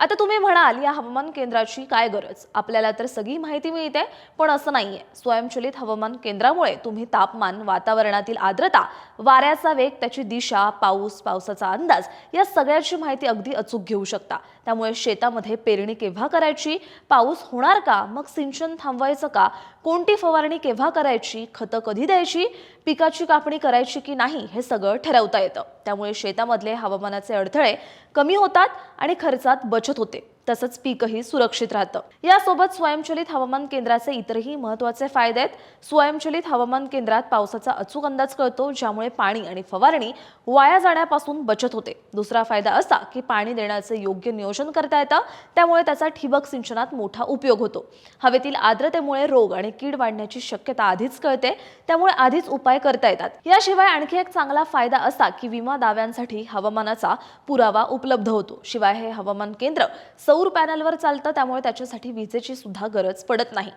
आता तुम्ही म्हणाल या हवामान केंद्राची काय गरज? आपल्याला तर सगळी माहिती मिळते पण असं नाहीये. स्वयंचलित हवामान केंद्रामुळे तुम्ही तापमान वातावरणातील आर्द्रता वाऱ्याचा वेग त्याची दिशा पाऊस पावसाचा अंदाज या सगळ्याची माहिती अगदी अचूक घेऊ शकता. त्यामुळे शेतामध्ये पेरणी केव्हा करायची? पाऊस होणार का? मग सिंचन थांबवायचं का? कोणती फवारणी केव्हा करायची? खतं कधी द्यायची? पिकाची कापणी करायची की नाही? हे सगळं ठरवता येतं. त्यामुळे शेतामधले हवामानाचे अडथळे कमी होतात आणि खर्चात बचत होते तसंच पीकही सुरक्षित राहतं. यासोबत स्वयंचलित हवामान केंद्राचे इतरही महत्त्वाचे फायदे आहेत. स्वयंचलित हवामान केंद्रात पावसाचा अचूक अंदाज कळतो ज्यामुळे पाणी आणि फवारणी वाया जाण्यापासून बचत होते. दुसरा फायदा असा की पाणी देण्याचे योग्य नियोजन करता येतं त्यामुळे त्याचा ठिबक सिंचनात मोठा उपयोग होतो. हवेतील आर्द्रतेमुळे रोग आणि कीड वाढण्याची शक्यता आधीच कळते त्यामुळे आधीच उपाय करता येतात. याशिवाय आणखी एक चांगला फायदा असा की विमा दाव्यांसाठी हवामानाचा पुरावा उपलब्ध होतो. शिवाय हे हवामान केंद्र सौर पॅनलवर चालतं त्यामुळे त्याच्यासाठी विजेची सुद्धा गरज पडत नाही.